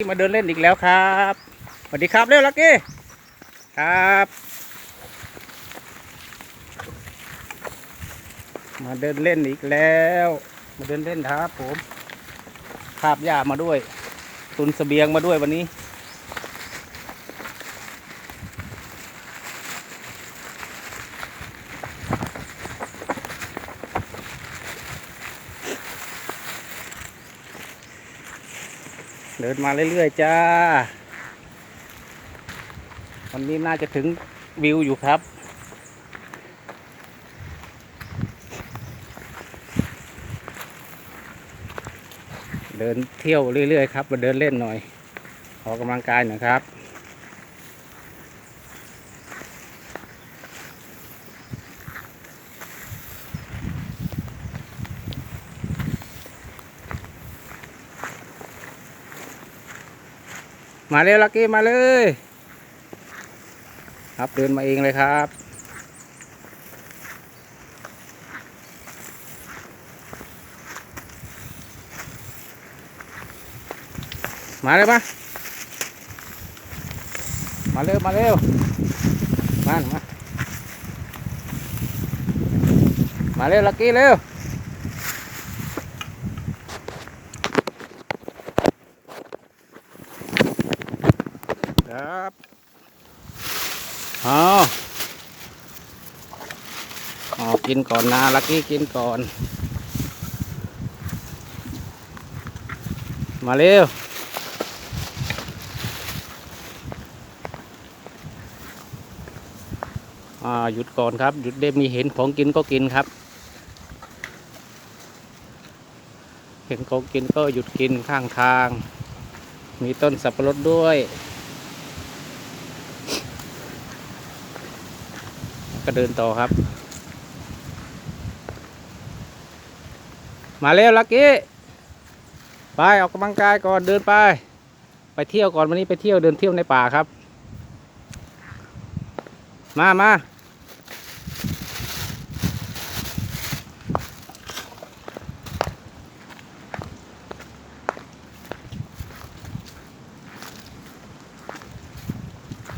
มาเดินเล่นอีกแล้วครับสวัสดีครับเร็วลักกี้ครับ มาเดินเล่นอีกแล้ว มาเดินเล่นครับผมคาบหญ้ามาด้วย ตุนเสบียงมาด้วยวันนี้ เดินมาเรื่อยๆจ้า วันนี้น่าจะถึงวิวอยู่ครับ เดินเที่ยวเรื่อยๆครับ มาเดินเล่นหน่อย ออกกำลังกายหน่อยครับ มาเร็วลักกี้มาเลย ครับเดินมาเองเลยครับ มาเลยมามาเร็วมาเร็วมามามาเร็วลักกี้เร็ว ครับเอาเอากินก่อนนะลักกี้กินก่อน มาเร็วอ่าหยุดก่อนครับ หยุดได้มีเห็นของกินก็กินครับ เห็นของกินก็หยุดกินข้างทาง มีต้นสับปะรดด้วย ก็เดินต่อครับ มาเร็วลักกี้ไปออกกำลังกายก่อนเดินไป ไปเที่ยวก่อนวันนี้ไปเที่ยวเดินเที่ยวในป่าครับ มามา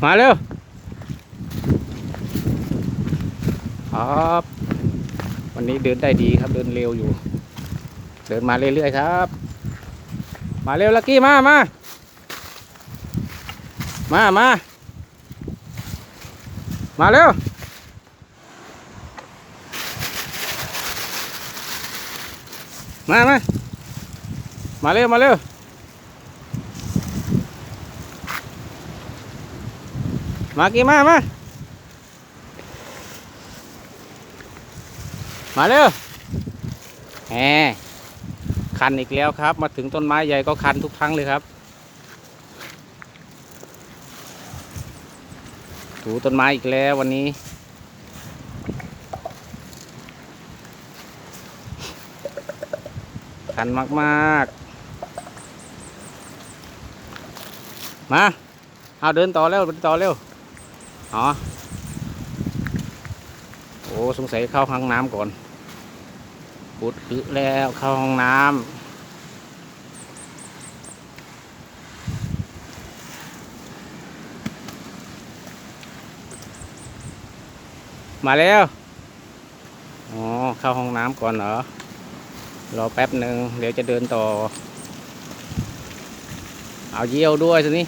มาเร็ว ครับ วันนี้เดินได้ดีครับเดินเร็วอยู่ เดินมาเรื่อยๆครับ มาเร็วลักกี้มามามามามาเร็วมามามาเร็วมาเร็วมากี่มามา มาเร็วแหมคันอีกแล้วครับ มาถึงต้นไม้ใหญ่ก็คันทุกครั้งเลยครับ ถูต้นไม้อีกแล้ววันนี้ คันมากๆ มาเอาเดินต่อเร็วเดินต่อเร็วอ๋อโอ้สงสัยเข้าห้องน้ำก่อน ปุดอึแล้วเข้าห้องน้ำมาแล้ว อ๋อ เข้าห้องน้ำก่อนเหรอ รอแป๊บหนึ่งเดี๋ยวจะเดินต่อ เอาเยี่ยวด้วยสินี่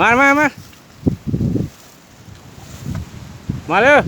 มามามา มาเร็ว